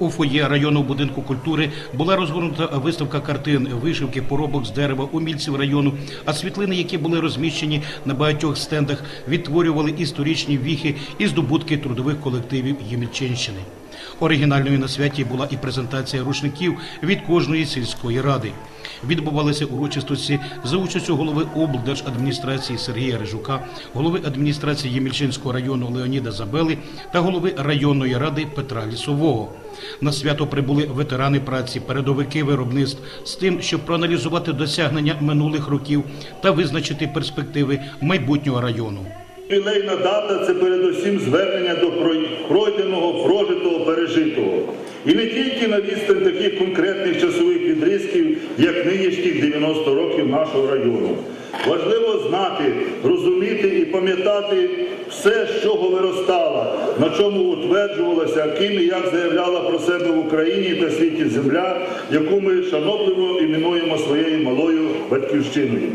У фоє районного будинку культури була розгорнута виставка картин, вишивки, поробок з дерева, умільців району. А світлини, які були розміщені на багатьох стендах, відтворювали історичні віхи і здобутки трудових колективів Ємільчинщини. Оригінальною на святі була і презентація рушників від кожної сільської ради. Відбувалися урочистості за участю голови облдержадміністрації Сергія Рижука, голови адміністрації Ємільчинського району Леоніда Забели та голови районної ради Петра Лісового. На свято прибули ветерани праці, передовики виробництв з тим, щоб проаналізувати досягнення минулих років та визначити перспективи майбутнього району. Ювілейна дата це передусім звернення до пройденого, прожитого, пережитого. І не тільки на відстань таких конкретних часових відрізків, як нинішніх 90 років нашого району. Важливо знати, розуміти і пам'ятати все, з чого виростала, на чому утверджувалася, ким і як заявляла про себе в Україні та світі земля, яку ми шановливо іменуємо своєю малою батьківщиною.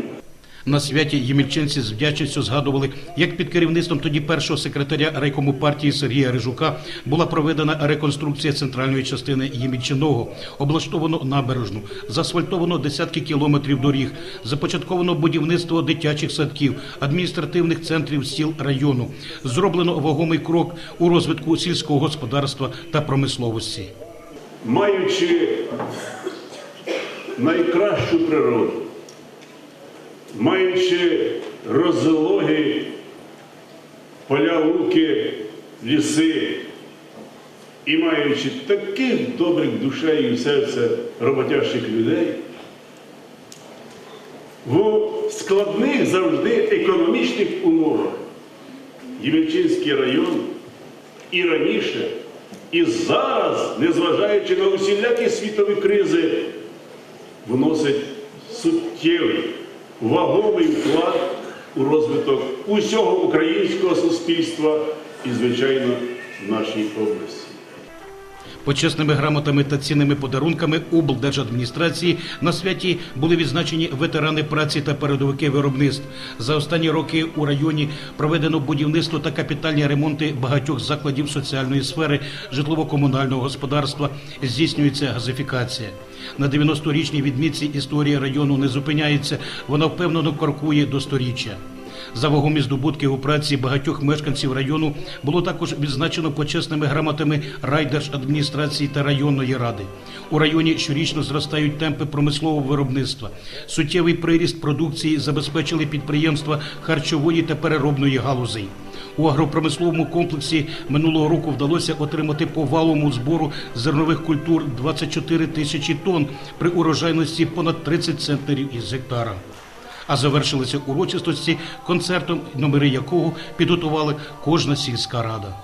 На святі ємільчинці з вдячністю згадували, як під керівництвом тоді першого секретаря райкому партії Сергія Рижука була проведена реконструкція центральної частини Ємільчиного, облаштовано набережну, заасфальтовано десятки кілометрів доріг, започатковано будівництво дитячих садків, адміністративних центрів сіл району. Зроблено вагомий крок у розвитку сільського господарства та промисловості. маючи найкращу природу, маючи розлоги, поля луки, ліси, і маючи таких добрих душею і серця роботящих людей, в складних завжди економічних умовах Ємельчинський район і раніше, і зараз, незважаючи на усілякі світові кризи, вносить суттєвий, вагомий вклад у розвиток усього українського суспільства і, звичайно, в нашій області. Почесними грамотами та цінними подарунками облдержадміністрації на святі були відзначені ветерани праці та передовики виробництв. За останні роки у районі проведено будівництво та капітальні ремонти багатьох закладів соціальної сфери житлово-комунального господарства. Здійснюється газифікація. На 90-річній відмітці історія району не зупиняється. Вона впевнено крокує до сторіччя. За вагомі здобутки у праці багатьох мешканців району було також відзначено почесними грамотами райдержадміністрації та районної ради. У районі щорічно зростають темпи промислового виробництва. Суттєвий приріст продукції забезпечили підприємства харчової та переробної галузей. У агропромисловому комплексі минулого року вдалося отримати по валовому збору зернових культур 24 тисячі тонн при урожайності понад 30 центнерів із гектара а завершилися урочистості концертом, номери якого підготували кожна сільська рада.